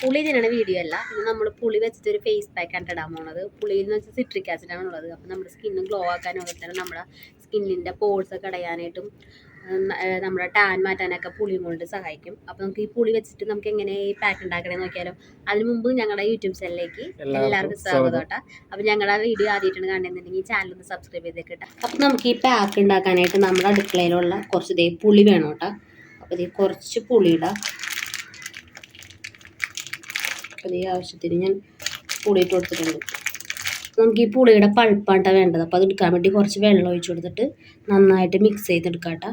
പുളി തിന്നണ വീഡിയോ അല്ല. ഇത് നമ്മൾ പുളി വെച്ചിട്ട് ഒരു ഫേസ് പാക്ക് ആണ് ഇടാൻ പോണത്. പുളിയിൽ എന്ന് വെച്ചാൽ സിട്രിക് ആസിഡ് ആണ് ഉള്ളത്. അപ്പം നമ്മുടെ സ്കിന്ന് ഗ്ലോ ആക്കാനും അതുപോലെ തന്നെ നമ്മുടെ സ്കിന്നിന്റെ പോൾസ് ഒക്കെ അടയാനായിട്ടും നമ്മുടെ ടാൻ മാറ്റാനൊക്കെ പുളി കൊണ്ട് സഹായിക്കും. അപ്പോൾ നമുക്ക് ഈ പുളി വെച്ചിട്ട് നമുക്ക് എങ്ങനെ ഈ പാക്ക് ഉണ്ടാക്കണേ നോക്കിയാലോ. അതിന് മുമ്പ് ഞങ്ങളുടെ യൂട്യൂബ് ചാനലിലേക്ക് എല്ലാവർക്കും സ്വാഗതം കേട്ടോ. അപ്പം ഞങ്ങളുടെ വീഡിയോ ആദ്യമായിട്ടാണ് കാണുന്നുണ്ടെങ്കിൽ ചാനൽ ഒന്ന് സബ്സ്ക്രൈബ് ചെയ്തേക്കട്ടെ അപ്പോൾ നമുക്ക് ഈ പാക്ക് ഉണ്ടാക്കാനായിട്ട് നമ്മുടെ അടുക്കളയിലുള്ള കുറച്ച് ദേ പുളി വേണം കേട്ടോ. അപ്പോൾ ഇത് കുറച്ച് പുളിയിടാം. അപ്പം ഈ ആവശ്യത്തിന് ഞാൻ പുളി ഇട്ട് കൊടുത്തിട്ടുണ്ട്. നമുക്ക് ഈ പുളിയുടെ പഴുപ്പാട്ടാണ് വേണ്ടത്. അപ്പോൾ അത് എടുക്കാൻ വേണ്ടി കുറച്ച് വെള്ളം ഒഴിച്ചു കൊടുത്തിട്ട് നന്നായിട്ട് മിക്സ് ചെയ്തെടുക്കാം കേട്ടോ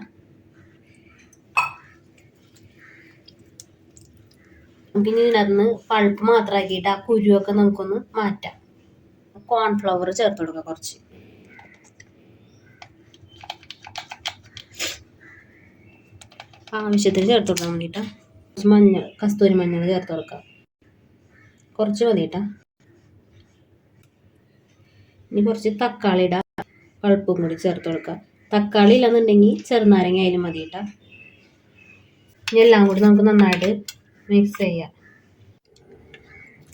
നമുക്കിനി ഇതിനകത്ത് പഴുപ്പ് മാത്രമാക്കിയിട്ട് ആ കുരുവൊക്കെ നമുക്കൊന്ന് മാറ്റാം. കോൺഫ്ലവർ ചേർത്ത് കൊടുക്കാം കുറച്ച്. ആവശ്യത്തിന് ചേർത്ത് കൊടുക്കാൻ വേണ്ടിയിട്ടാ കുറച്ച് മഞ്ഞൾ കസ്തൂരി മഞ്ഞൾ ചേർത്ത് കൊടുക്കാം. കുറച്ച് മതി കേട്ടാ. ഇനി കുറച്ച് തക്കാളിയുടെ പൾപ്പും കൂടി ചേർത്ത് കൊടുക്കുക തക്കാളി ഇല്ലെന്നുണ്ടെങ്കിൽ ചെറുനാരങ്ങ ആയാലും മതി കേട്ടാ. ഇനി എല്ലാം കൂടി നമുക്ക് നന്നായിട്ട് മിക്സ് ചെയ്യാം.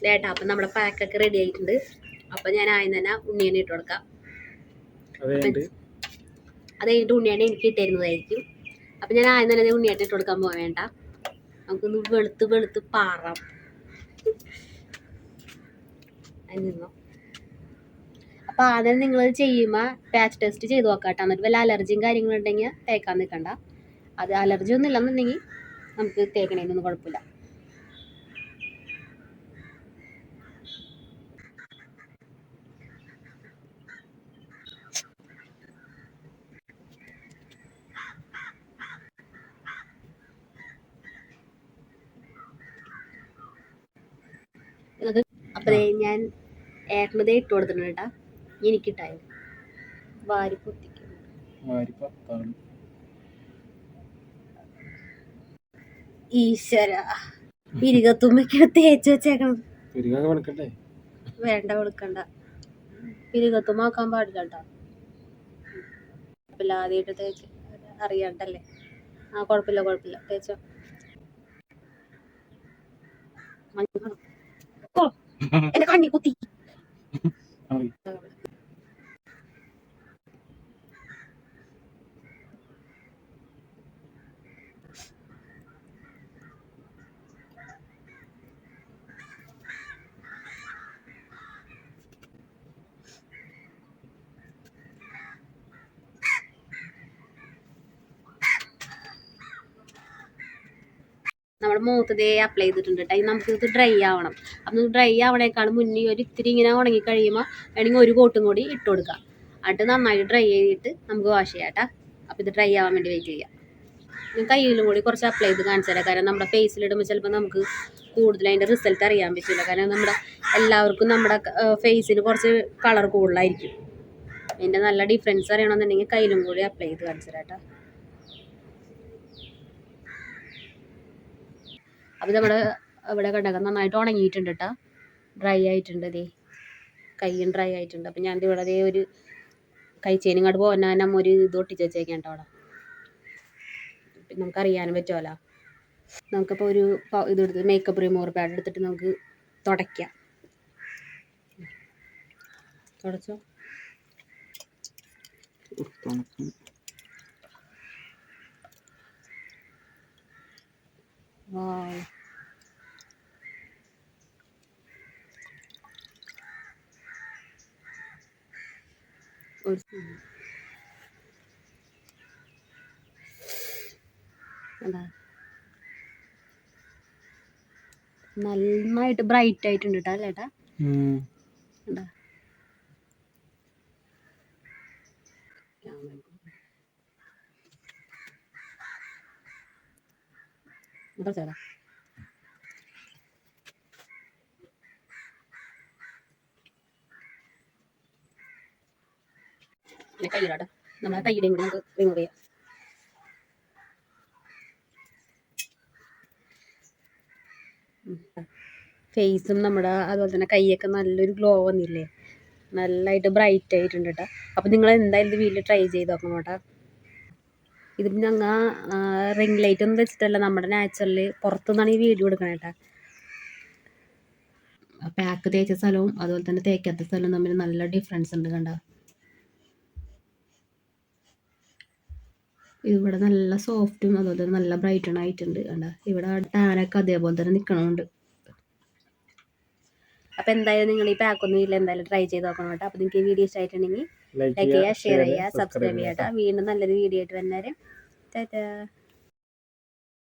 ചേട്ടാ അപ്പം നമ്മുടെ പാക്കൊക്കെ റെഡി ആയിട്ടുണ്ട്. അപ്പം ഞാൻ ആദ്യം തന്നെ ഉണ്ണിയനെ ഇട്ട് കൊടുക്കാം. അത് കഴിഞ്ഞിട്ട്? അത് കഴിഞ്ഞിട്ട് ഉണ്ണിയാണ് എനിക്ക് ഇട്ടിരുന്നതായിരിക്കും അപ്പം ഞാൻ ആദ്യം തന്നെ ഉണ്ണിയായിട്ട് ഇട്ട് കൊടുക്കാൻ പോവാ വേണ്ട. നമുക്കൊന്ന് വെളുത്ത് വെളുത്ത് പാറാം. നിന്നോ? അപ്പോൾ ആദ്യം നിങ്ങൾ ചെയ്യുമ്പോൾ പാച്ച് ടെസ്റ്റ് ചെയ്ത് നോക്കാട്ടോ. എന്നിട്ട് വല്ല അലർജിയും കാര്യങ്ങളും ഉണ്ടെങ്കിൽ തേക്കാൻ നിൽക്കണ്ട അത് അലർജി ഒന്നും ഇല്ലെന്നുണ്ടെങ്കിൽ നമുക്ക് തേക്കണേനൊന്നും കുഴപ്പമില്ല. എന്നിട്ട് അപ്പോൾ ഞാൻ ഏട്ടനതേ ഇട്ട് കൊടുത്തിട്ടുണ്ട് കേട്ടാ. എനിക്കിട്ടായി. വാരി പൊത്തിക്കും ഈശ്വര. പിരികത്തുമ്മയ്ക്ക് തേച്ച് വെച്ചേക്കണം. വേണ്ട കൊടുക്കണ്ട പിരികത്തുമ്മാക്കാൻ പാടില്ല കേട്ടോ. കുഴപ്പമില്ല ആദ്യമായിട്ട് തേച്ച് അറിയാണ്ടല്ലേ. ആ കുഴപ്പമില്ല കുഴപ്പമില്ല. തേച്ചോ. മഞ്ഞ- eh, nakani ko tiki. നമ്മുടെ മുഖത്ത് അപ്ലൈ ചെയ്തിട്ടുണ്ട് കേട്ടോ നമുക്ക് ഇത് ഡ്രൈ ആവണം. അപ്പം ഡ്രൈ ആവണേക്കാളും മുന്നേ ഒരു ഇത്തിരി ഇങ്ങനെ ഉണങ്ങി കഴിയുമ്പോൾ വേണമെങ്കിൽ ഒരു കോട്ടും കൂടി ഇട്ട് കൊടുക്കാം. എന്നിട്ട് നന്നായിട്ട് ഡ്രൈ ചെയ്തിട്ട് നമുക്ക് വാഷ് ചെയ്യാം കേട്ടോ അപ്പോൾ ഇത് ഡ്രൈ ആവാൻ വേണ്ടി വെയിറ്റ് ചെയ്യാം. ഞാൻ കയ്യിലും കൂടി കുറച്ച് അപ്ലൈ ചെയ്ത് കാണിച്ചു തരാം. കാരണം നമ്മുടെ ഫേസിലിടുമ്പോൾ ചിലപ്പോൾ നമുക്ക് കൂടുതൽ അതിന്റെ റിസൾട്ട് അറിയാൻ പറ്റില്ല കാരണം നമ്മുടെ എല്ലാവർക്കും നമ്മുടെ ഫേസിന് കുറച്ച് കളർ കൂടുതലായിരിക്കും. അതിന്റെ നല്ല ഡിഫറൻസ് അറിയണമെന്നുണ്ടെങ്കിൽ കയ്യിലും കൂടി അപ്ലൈ ചെയ്ത് കാണിച്ചു തരാം കേട്ടോ അപ്പോൾ നമ്മുടെ ഇവിടെ കണ്ടകം നന്നായിട്ട് ഉണങ്ങിയിട്ടുണ്ട് കേട്ടോ ഡ്രൈ ആയിട്ടുണ്ട് ദേ. കൈയും ഡ്രൈ ആയിട്ടുണ്ട്. അപ്പം ഞാൻ ഇവിടെ ഒരു കൈച്ചേനും ഇങ്ങോട്ട് പോകാനും ഒരു ഇത് ഒട്ടിച്ച് വെച്ചേക്കാം കേട്ടോ പിന്നെ നമുക്കറിയാനും പറ്റുമല്ലോ നമുക്കിപ്പോൾ ഒരു ഇത് ഇതെടുത്ത് മേക്കപ്പ് റിമൂവർ പാഡ് എടുത്തിട്ട് നമുക്ക് തുടയ്ക്കാം. തുടച്ചോ. ഒരു എന്താ നന്നായിട്ട് ബ്രൈറ്റ് ആയിട്ടുണ്ട് കേട്ടോ അല്ലേ ഏട്ടാ എന്താ ചേട്ടാ. കയ്യിലാട്ടെ. നമ്മളെ കയ്യുടെയും കൂടി നമുക്ക് റിമൂവ് ചെയ്യാം. ഫേസും നമ്മുടെ അതുപോലെ തന്നെ കൈയൊക്കെ നല്ലൊരു ഗ്ലോ വന്നില്ലേ? നല്ലതായിട്ട് ബ്രൈറ്റ് ആയിട്ടുണ്ട് കേട്ടോ അപ്പോൾ നിങ്ങൾ എന്തായാലും വീട്ടിൽ ട്രൈ ചെയ്ത് നോക്കണം കേട്ടോ ഇത് ഞങ്ങൾ റിംഗ് ലൈറ്റ് ഒന്നും വെച്ചിട്ടല്ല നമ്മുടെ നാച്ചുറൽ പുറത്തുനിന്നാണ് ഈ വീഡിയോ എടുക്കണേ കേട്ടോ പാക്ക് തേച്ച സ്ഥലവും അതുപോലെ തന്നെ തേക്കാത്ത സ്ഥലവും തമ്മിൽ നല്ല ഡിഫറൻസ് ഉണ്ട് കണ്ട? ഇവിടെ നല്ല സോഫ്റ്റും അതുപോലെ തന്നെ നല്ല ബ്രൈറ്റൺ ആയിട്ടുണ്ട് കണ്ട? ഇവിടെ ടാനൊക്കെ അതേപോലെ തന്നെ നിൽക്കണമുണ്ട് അപ്പോൾ എന്തായാലും നിങ്ങൾ ഈ പാക്ക് ഒന്നും ഇല്ല എന്തായാലും ട്രൈ ചെയ്ത് നോക്കണം കേട്ടോ. അപ്പോൾ നിങ്ങൾക്ക് ഈ വീഡിയോ ഇഷ്ടമായിട്ടുണ്ടെങ്കിൽ ലൈക്ക് ചെയ്യുക ഷെയർ ചെയ്യുക സബ്സ്ക്രൈബ് ചെയ്യുക കേട്ടോ. വീണ്ടും നല്ലൊരു വീഡിയോ ആയിട്ട് വന്നേരം. ടാറ്റാ